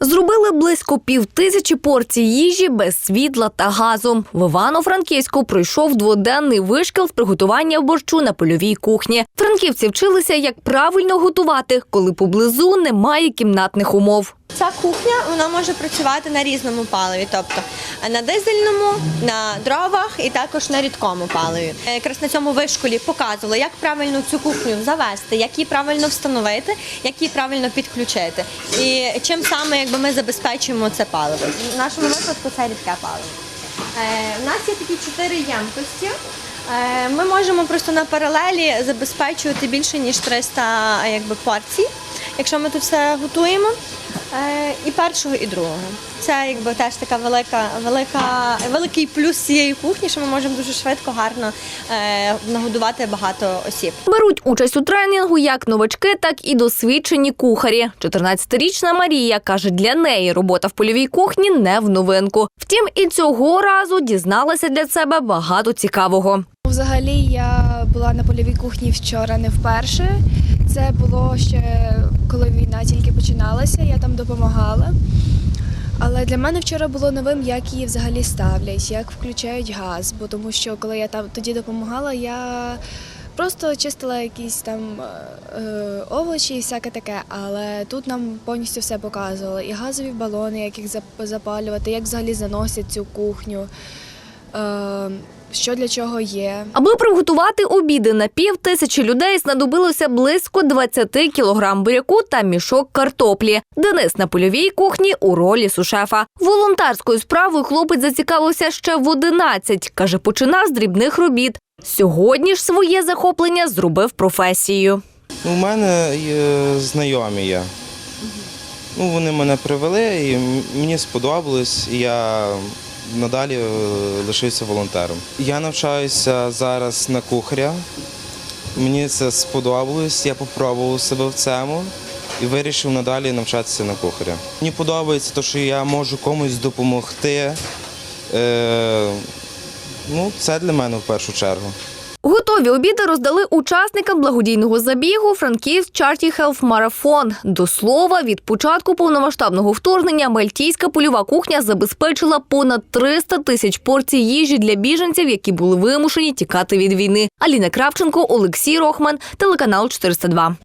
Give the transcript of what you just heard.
Зробили близько півтисячі порцій їжі без світла та газу. В Івано-Франківську пройшов дводенний вишкіл з приготування борщу на польовій кухні. Франківці вчилися, як правильно готувати, коли поблизу немає кімнатних умов. Ця кухня вона може працювати на різному паливі, тобто на дизельному, на дровах і також на рідкому паливі. Е, Якраз на цьому вишколі показували, як правильно цю кухню завести, як її правильно встановити, як її правильно підключити. І чим саме якби ми забезпечуємо це паливо. В нашому випадку це рідке паливо. Е, У нас є такі чотири ємкості. Е, Ми можемо просто на паралелі забезпечувати більше ніж 300 е, якби, порцій, якщо ми тут все готуємо. Е, І першого, і другого. Це якби теж така велика, велика, великий плюс цієї кухні, що ми можемо дуже швидко, гарно е, нагодувати багато осіб. Беруть участь у тренінгу як новачки, так і досвідчені кухарі. 14-річна Марія каже, для неї робота в польовій кухні не в новинку. Втім, і цього разу дізналася для себе багато цікавого. Взагалі я була на польовій кухні вчора не вперше. Це було ще коли війна тільки починалася, я там допомагала. Але для мене вчора було новим, як її взагалі ставлять, як включають газ. Бо тому що коли я там тоді допомагала, я просто чистила якісь там е, е, овочі і всяке таке. Але тут нам повністю все показували. І газові балони, як їх запалювати, як взагалі заносять цю кухню. Е, що для чого є. Аби приготувати обіди на пів тисячі людей, знадобилося близько 20 кілограм буряку та мішок картоплі. Денис на польовій кухні у ролі сушефа. Волонтерською справою хлопець зацікавився ще в 11. Каже, починав з дрібних робіт. Сьогодні ж своє захоплення зробив професією. Ну, У мене є знайомі є. Ну, вони мене привели і мені сподобалось, і я надалі е, лишився волонтером. Я навчаюся зараз на кухаря. Мені це сподобалось, я попробував себе в цьому і вирішив надалі навчатися на кухаря. Мені подобається те, що я можу комусь допомогти. Е, ну, це для мене в першу чергу. Готові обіди роздали учасникам благодійного забігу Франківськ Чарті Хелф Марафон. До слова, від початку повномасштабного вторгнення Мальтійська польова кухня забезпечила понад 300 тисяч порцій їжі для біженців, які були вимушені тікати від війни. Аліна Кравченко, Олексій Рохман, телеканал 402.